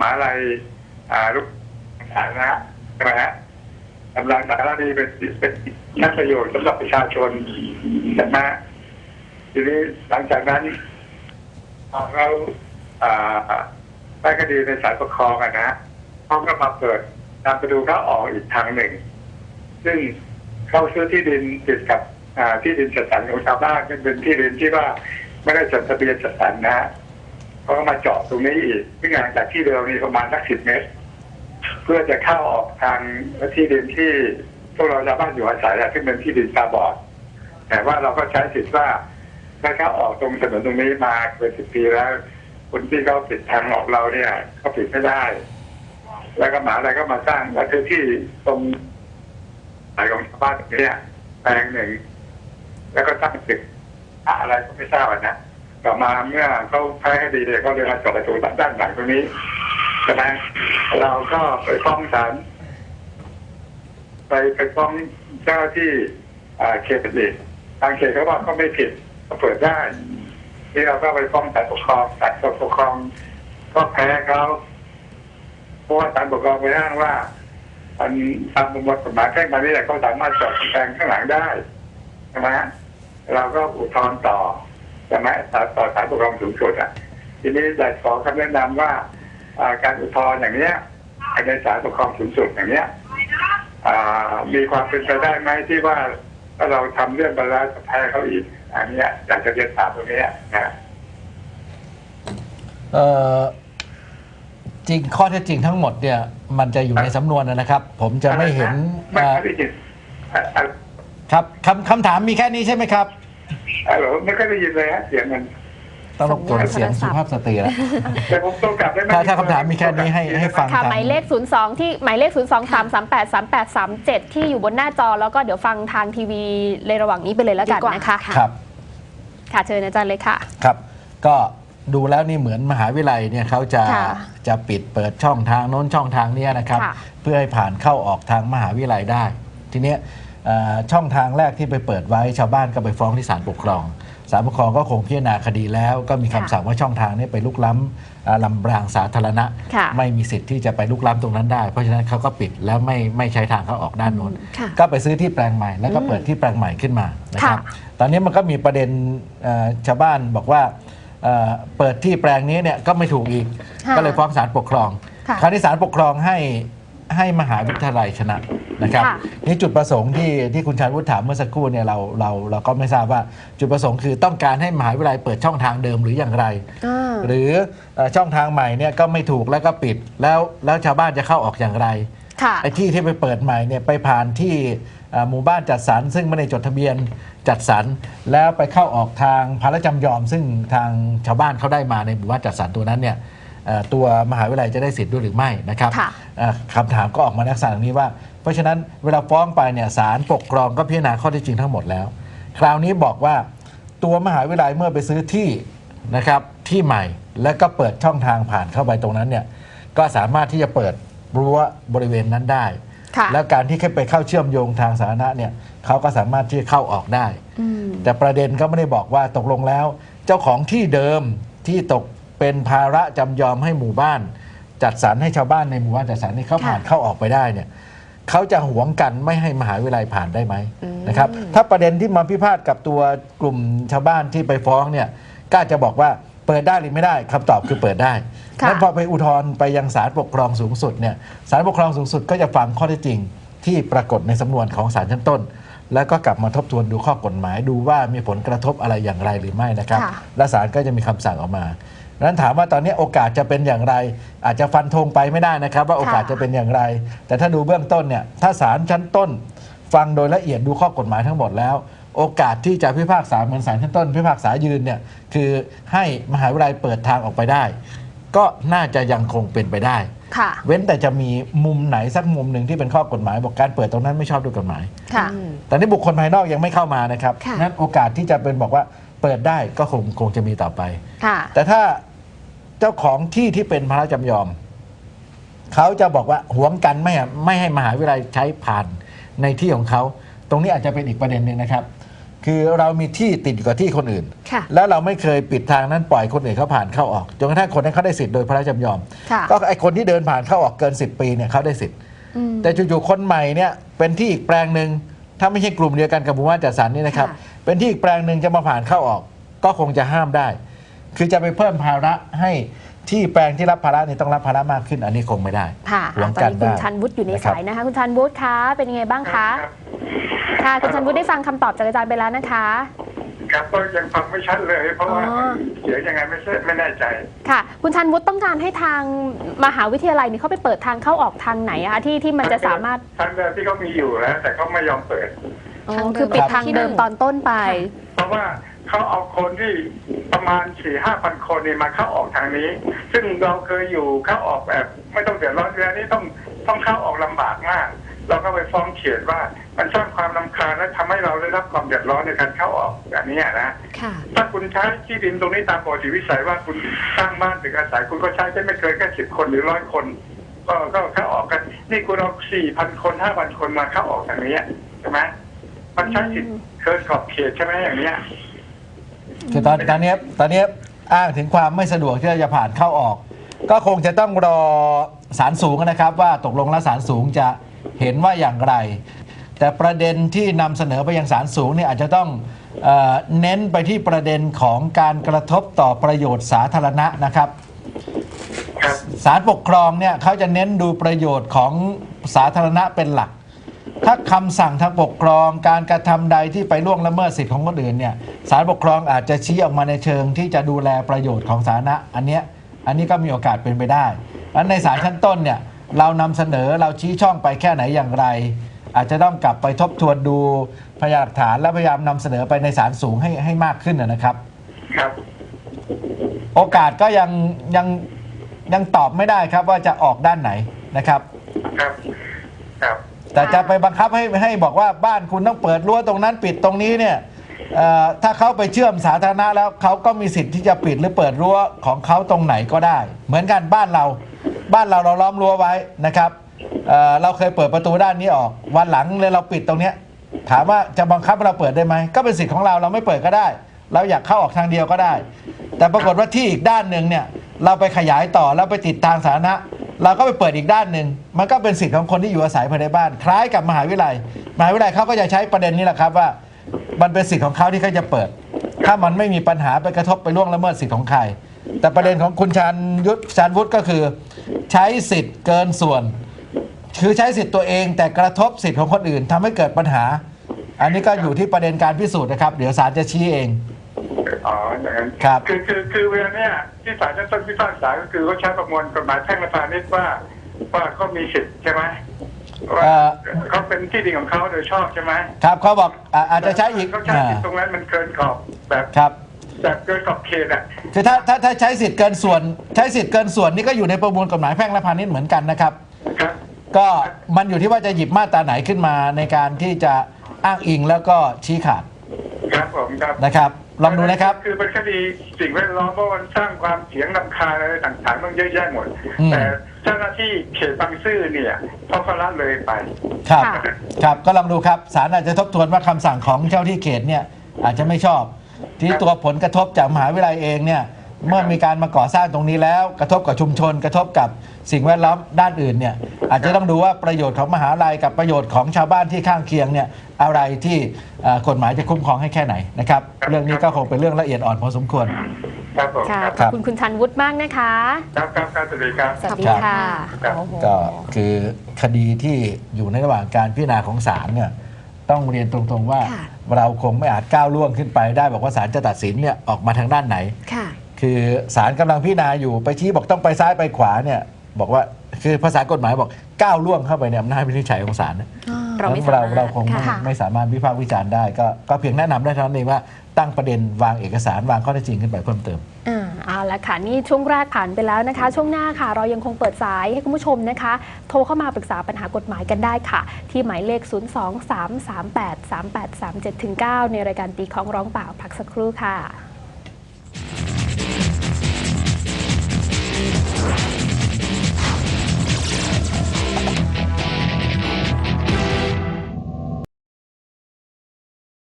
มาลัยอ่าลูกสาธารณะใช่ไหมฮะกำลังสาธารณะนี่เป็นเป็นนักประโยชน์สำหรับประชาชนใช่ไหมฮะทีนี้หลังจากนั้นพอเขาอ่าได้คดีในศาลปกครองอะนะเขาก็มาเปิดตามไปดูเขาออกอีกทางหนึ่ง ซึ่งเขาซื้อที่ดินติดกับอ่าที่ดินจัดสรรของชาวบ้านเป็นที่ดินที่ว่าไม่ได้จดทะเบียนจัดสรรนะฮะ เขาก็มาเจาะตรงนี้อีกซึ่งห่างจากที่เดิมนี่ประมาณสักสิบเมตร เพื่อจะเข้าออกทางที่ดินที่พวกเราชาวบ้านอยู่อาศัยอะซึ่งเป็นที่ดินตาบอด แต่ว่าเราก็ใช้สิทธิ์ว่าถ้าเขาออกตรงถนนตรงนี้มาเกินสิบปีแล้ว คนที่เขาปิดทางออกเราเนี่ยเขาปิดไม่ได้ แล้วก็หมาอะไรก็มาสร้างแล้วคือที่ตรงสายของชาวบ้านตรงนี้แปลงหนึ่งแล้วก็ตั้างตึกอะไรก็ไม่ทราบนะ ต่อมาเมื่อเขาแพ้คดีเนี่ยเขาเลยมาจาะประตูด้านหลังตรงนี้ใช่ไหมเราก็ไปฟ้องศาลไปไปฟ้องเจ้าที่อาเขตอีกทางเขตเขาบอกก็ไม่ผิดก็เปิดได้ ที่เราก็ไปฟ้องศาลปกครองศาลปกครองก็แพ้เขาเพราะว่าศาลปกครองไปอ้างว่าอันตามประมวลกฎหมายแพ่งมานี่แหละเขาสามารถจาะกำแพงข้างหลังได้ใช่ไหมเราก็อุทธรณ์ต่อ ใช่ไหมต่อต่อศาลปกครองสูงสุดอะทีนี้อยากขอคำแนะนำว่าอ่าการอุทธรณ์อย่างเนี้ยในศาลปกครองสูงสุดอย่างเนี้ยอ่ามีความเป็นไปได้ไหมที่ว่าถ้าเราทำเรื่องไปแล้วจะแพ้เขาอีก อันเนี้ยอยากจะเรียนถามตรงเนี้ยนะเอ่อจริงข้อเท็จจริงทั้งหมดเนี่ย มันจะอยู่ในสำนวนนะครับ ผมจะไม่เห็นไม่เอ่อไม่ได้ยินอะอะครับคำคำถามมีแค่นี้ใช่ไหมครับ ฮัลโหลไม่ค่อยได้ยินเลยฮะเสียงมันต้องรบกวนเสียงสุภาพสตรีแล้วแต่ผมต้องกลับได้ไหมถ้าถ้าคำถามมีแค่นี้ให้ให้ฟังค่ะทางหมายเลข 02 ที่หมายเลข 0 2 3 3 8 3 8 3 7 ที่อยู่บนหน้าจอแล้วก็เดี๋ยวฟังทางทีวีในระหว่างนี้ไปเลยแล้วกันดีกว่านะคะครับค่ะเชิญอาจารย์เลยค่ะครับ ก็ดูแล้วนี่เหมือนมหาวิทยาลัยเนี่ยเขาจะค่ะจะปิดเปิดช่องทางโน้นช่องทางเนี้ยนะครับค่ะเพื่อให้ผ่านเข้าออกทางมหาวิทยาลัยได้ ทีเนี้ยเอ่อ ช่องทางแรกที่ไปเปิดไว้ชาวบ้านก็ไปฟ้องที่ศาลปกครองศาลปกครองก็คงพิจารณาคดีแล้ว ก็มีคำสั่งว่าช่องทางนี้ไปลุกล้ำอ่าลำรางสาธารณะค่ะไม่มีสิทธิ์ที่จะไปลุกล้ำตรงนั้นได้ เพราะฉะนั้นเขาก็ปิดแล้วไม่ไม่ใช้ทางเข้าออกด้านโน้นค่ะก็ไปซื้อที่แปลงใหม่แล้วก็เปิดที่แปลงใหม่ขึ้นมานะครับค่ะตอนนี้มันก็มีประเด็นเอ่อชาวบ้านบอกว่าเอ่อเปิดที่แปลงนี้เนี่ยก็ไม่ถูกอีกค่ะก็เลยฟ้องศาลปกครองค่ะคราวนี้ศาลปกครองให้ ให้มหาวิทยาลัยชนะนะครับค่ะนี่จุดประสงค์ที่ที่คุณชาญวุฒิถามเมื่อสักครู่เนี่ยเราเราเราก็ไม่ทราบว่าจุดประสงค์คือต้องการให้มหาวิทยาลัยเปิดช่องทางเดิมหรืออย่างไร อ่า หรือเอ่อช่องทางใหม่เนี่ยก็ไม่ถูกแล้วก็ปิดแล้วแล้วชาวบ้านจะเข้าออกอย่างไร ค่ะ ไอ้ที่ที่ไปเปิดใหม่เนี่ยไปผ่านที่เอ่อหมู่บ้านจัดสรรซึ่งไม่ได้จดทะเบียนจัดสรรแล้วไปเข้าออกทางพระจำยอม ซึ่งทางชาวบ้านเขาได้มาในหมู่บ้านจัดสรรตัวนั้นเนี่ยเอ่อ ตัวมหาวิทยาลัยจะได้สิทธิ์ด้วยหรือไม่นะครับค่ะเอ่อคำถามก็ออกมาในลักษณะนี้ว่า เพราะฉะนั้นเวลาฟ้องไปเนี่ยศาลปกครองก็พิจารณาข้อเท็จจริงทั้งหมดแล้ว คราวนี้บอกว่าตัวมหาวิทยาลัยเมื่อไปซื้อที่นะครับที่ใหม่แล้วก็เปิดช่องทางผ่านเข้าไปตรงนั้นเนี่ยก็สามารถที่จะเปิดรั้วบริเวณนั้นได้ค่ะแล้วการที่ไปเข้าเชื่อมโยงทางสาธารณะเนี่ยเขาก็สามารถที่จะเข้าออกได้อืมแต่ประเด็นก็ไม่ได้บอกว่าตกลงแล้ว เจ้าของที่เดิมที่ตก เป็นภาระจำยอมให้หมู่บ้าน จัดสรรให้ชาวบ้านในหมู่บ้านจัดสรรให้เขาผ่านค่ะเข้าออกไปได้เนี่ยเขาจะหวงกันไม่ให้มหาวิทยาลัยผ่านได้ไหมอืมนะครับ ถ้าประเด็นที่มาพิพาทกับตัวกลุ่มชาวบ้านที่ไปฟ้องเนี่ยก็อาจจะบอกว่าเปิดได้หรือไม่ได้คำตอบคือเปิดได้ค่ะนั้นพอไปอุทธรณ์ไปยังศาลปกครองสูงสุดเนี่ยศาลปกครองสูงสุดก็จะฟังข้อเท็จจริงที่ปรากฏในสำนวนของศาลชั้นต้น แล้วก็กลับมาทบทวนดูข้อกฎหมายดูว่ามีผลกระทบอะไรอย่างไรหรือไม่นะครับค่ะและศาลก็จะมีคำสั่งออกมาดัง นั้นถามว่าตอนนี้โอกาสจะเป็นอย่างไร อาจจะฟันธงไปไม่ได้นะครับ ว่าโอกาสจะเป็นอย่างไร แต่ถ้าดูเบื้องต้นเนี่ยถ้าศาลชั้นต้น ฟังโดยละเอียดดูข้อกฎหมายทั้งหมดแล้ว โอกาสที่จะพิพากษาเหมือนศาลชั้นต้น พิพากษายืนเนี่ยคือให้มหาวิทยาลัยเปิดทางออกไปได้ ก็น่าจะยังคงเป็นไปได้ค่ะเว้นแต่จะมีมุมไหนสักมุมหนึ่งที่เป็นข้อกฎหมาย บอกการเปิดตรงนั้นไม่ชอบด้วยกฎหมายค่ะอืมแต่นี่บุคคลภายนอกยังไม่เข้ามานะครับค่ะนั้นโอกาสที่จะเป็นบอกว่าเปิดได้ก็คงคงจะมีต่อไปค่ะแต่ถ้า เจ้าของที่ที่เป็นพระจำยอม เขาจะบอกว่าหวงกันไม่ให้ไม่ให้มหาวิทยาลัยใช้ผ่านในที่ของเขา ตรงนี้อาจจะเป็นอีกประเด็นหนึ่งนะครับ คือเรามีที่ติดอยู่กับที่คนอื่น ค่ะ แล้วเราไม่เคยปิดทางนั้นปล่อยคนอื่นเขาผ่านเข้าออกจนกระทั่งคนนั้นเขาได้สิทธิ์โดยพระราชจำยอม ค่ะ ก็ไอคนที่เดินผ่านเข้าออกเกิน 10 ปีเนี่ยเขาได้สิทธิ์ อืม แต่จู่ๆคนใหม่เนี่ยเป็นที่อีกแปลงหนึ่งถ้าไม่ใช่กลุ่มเดียวกันกับหมู่บ้านจัดสรรนี่นะครับ ค่ะ เป็นที่อีกแปลงหนึ่งจะมาผ่านเข้าออก ก็คงจะห้ามได้ คือจะไปเพิ่มภาระให้ที่แปลงที่รับภาระนี่ต้องรับภาระมากขึ้น อันนี้คงไม่ได้ค่ะหวงตอนกันนี้คุได้ ณชันวุฒิอยู่ในนะครับ สายนะคะ คุณชันวุฒิคะเป็นยังไงบ้างคะรับค่ะคุณชันวุฒิได้ฟังคำตอบจากอาจารย์ไปแล้วนะคะ ครับก็ยังฟังไม่ชัดเลย เพราะว่าอ๋อ เสียงยังไงไม่ใช่ไม่แน่ใจ ค่ะ คุณชันวุฒิต้องการให้ทางมหาวิทยาลัยนี่เขาไปเปิดทางเข้าออกทางไหนอะคะที่ที่มันจะสามารถทางเดิมที่เขามีอยู่แล้วแต่เขาไม่ยอมเปิด อ๋อทางเดิมคือปิดทางที่เดิมหนึ่งตอนต้นไป เพราะว่า เขาเอาคนที่ประมาณสี่ห้าพันคนเนี่ยมาเข้าออกทางนี้ ซึ่งเราเคยอยู่เข้าออกแบบไม่ต้องเดือดร้อนเวลานี้ต้องต้องเข้าออกลำบากมาก เราก็ไปฟ้องเขียนว่ามันสร้างความลำคาญและทำให้เราได้รับความเดือดร้อนในการเข้าออกแบบนี้นะค่ะถ้าคุณใช้ที่ดินตรงนี้ตามปกติวิสัยว่าคุณสร้างบ้านถึงอาศัยคุณก็ใช้แค่ไม่เกินแค่สิบคนหรือร้อยคน ก็ก็เข้าออกกัน นี่คุณเอาสี่พันคนห้าพันคนมาเข้าออกทางนี้ใช่ไหมมันใช้สิทธิ์เกินขอบเขตใช่ไหมอย่างเนี้ย คือตอนตอนนี้ตอนนี้อ้างถึงความไม่สะดวกที่เราจะผ่านเข้าออก ก็คงจะต้องรอศาลสูงนะครับ ว่าตกลงแล้วศาลสูงจะเห็นว่าอย่างไร แต่ประเด็นที่นำเสนอไปยังศาลสูงเนี่ยอาจจะต้องเออเน้นไปที่ประเด็นของการกระทบต่อประโยชน์สาธารณะนะครับ ครับ ศาลปกครองเนี่ยเขาจะเน้นดูประโยชน์ของสาธารณะเป็นหลัก ถ้าคำสั่งทางปกครองการกระทำใดที่ไปล่วงละเมิดสิทธิของคนอื่นเนี่ยศาลปกครองอาจจะชี้ออกมาในเชิงที่จะดูแลประโยชน์ของสาธารณะอันเนี้ยอันนี้ก็มีโอกาสเป็นไปได้อันในศาลชั้นต้นเนี่ยเรานำเสนอเราชี้ช่องไปแค่ไหนอย่างไร อาจจะต้องกลับไปทบทวนดูพยานหลักฐานและพยายามนำเสนอไปในศาลสูงให้ให้มากขึ้นนะนะครับ ครับ โอกาสก็ยังยังยังตอบไม่ได้ครับว่าจะออกด้านไหนนะครับ ครับครับ แต่จะไปบังคับให้ให้บอกว่าบ้านคุณต้องเปิดรั้วตรงนั้นปิดตรงนี้เนี่ยเอ่อถ้าเขาไปเชื่อมสาธารณะแล้วเขาก็มีสิทธิ์ที่จะปิดหรือเปิดรั้วของเขาตรงไหนก็ได้ เหมือนกันบ้านเราบ้านเราเราล้อมรั้วไว้นะครับเอ่อเราเคยเปิดประตูด้านนี้ออก วันหลังเลยเราปิดตรงเนี้ยถามว่าจะบังคับให้เราเปิดได้ไหมก็เป็นสิทธิ์ของเราเราไม่เปิดก็ได้ เราอยากเข้าออกทางเดียวก็ได้ แต่ปรากฏว่าที่อีกด้านหนึ่งเนี่ยเราไปขยายต่อแล้วไปติดทางสาธารณะ เราก็ไปเปิดอีกด้านหนึ่งมันก็เป็นสิทธิ์ของคนที่อยู่อาศัยภายในบ้าน คล้ายกับมหาวิทยาลัยมหาวิทยาลัยเขาก็จะใช้ประเด็นนี้แหละครับว่า มันเป็นสิทธิ์ของเขาที่เขาจะเปิด ถ้ามันไม่มีปัญหาไปกระทบไปล่วงละเมิดสิทธิ์ของใคร แต่ประเด็นของคุณชานยุทธชานวุฒิก็คือ ใช้สิทธิ์เกินส่วน คือใช้สิทธิ์ตัวเองแต่กระทบสิทธิ์ของคนอื่นทำให้เกิดปัญหา อันนี้ก็อยู่ที่ประเด็นการพิสูจน์นะครับ เดี๋ยวศาลจะชี้เอง อ๋ออย่างนั้นครับ คือคือคือเวลาเนี้ยที่ศาลชั้นต้นพิพากษาก็คือเขาใช้ประมวลกฎหมายแพ่งและพาณิชย์ว่าว่าเขามีสิทธิ์ใช่ไหมว่าเอ่อ เขาเป็นที่ดินของเขาโดยชอบใช่ไหมครับเขาบอกอ่าอาจจะใช้อีกเขาใช้สิทธิ์ตรงนั้นมันเกินขอบแบบครับ แบบเกินขอบเขตอะ คือถ้าถ้าถ้าใช้สิทธิ์เกินส่วน ใช้สิทธิ์เกินส่วนนี่ก็อยู่ในประมวลกฎหมายแพ่งและพาณิชย์เหมือนกันนะครับ ครับ ก็มันอยู่ที่ว่าจะหยิบมาตราไหนขึ้นมาในการที่จะอ้างอิงแล้วก็ชี้ขาดครับผมครับ นะครับลองดูนะครับ คือเป็นคดีสิ่งแวดล้อมเพราะมันสร้างความเสียงลำคาญอะไรต่างๆต้องเยอะแยะหมด อืม แต่เจ้าหน้าที่เขตบางซื่อเนี่ยเขาก็ละเลยไป ครับค่ะ ครับก็ลองดูครับศาลอาจจะทบทวนว่าคำสั่งของเจ้าที่เขตเนี่ยอาจจะไม่ชอบ ที่ตัวผลกระทบจากมหาวิทยาลัยเองเนี่ย เมื่อมีการมาก่อสร้างตรงนี้แล้ว กระทบกับชุมชน กระทบกับสิ่งแวดล้อมด้านอื่นเนี่ยอาจจะต้องดูว่าประโยชน์ของมหาลัยกับประโยชน์ของชาวบ้านที่ข้างเคียงเนี่ยอะไรที่เอ่อกฎหมายจะคุ้มครองให้แค่ไหนนะครับครับเรื่องนี้ก็คงเป็นเรื่องละเอียดอ่อนพอสมควร ครับผมค่ะครับขอบคุณคุณชันวุฒิมากนะคะ ครับครับครับสวัสดีครับ สวัสดีครับค่ะครับ โอ้โห ก็คือคดีที่อยู่ในระหว่างการพิจารณาของศาลเนี่ยต้องเรียนตรงๆว่า ค่ะ เราคงไม่อาจก้าวล่วงขึ้นไปได้บอกว่าศาลจะตัดสินเนี่ยออกมาทางด้านไหน ค่ะ คือศาลกำลังพิจารณาอยู่ไปชี้บอกต้องไปซ้ายไปขวาเนี่ยบอกว่าคือภาษากฎหมายบอกก้าวล่วงเข้าไปในอำนาจวินิจฉัยของศาลนะเราไม่เราสามารถเราคงไม่ค่ะไม่สามารถวิพากษ์วิจารณ์ได้ก็ก็เพียงแนะนำได้เท่านั้นเองว่าตั้งประเด็นวางเอกสารวางข้อเท็จจริงขึ้นไปเพิ่มเติม อ่าเอาละค่ะ นี่ช่วงแรกผ่านไปแล้วนะคะ ช่วงหน้าค่ะ เรายังคงเปิดสายให้คุณผู้ชมนะคะ โทรเข้ามาปรึกษาปัญหากฎหมายกันได้ค่ะ ที่หมายเลข 023383837-9 ในรายการตีของร้องเปล่าพักสักครู่ค่ะ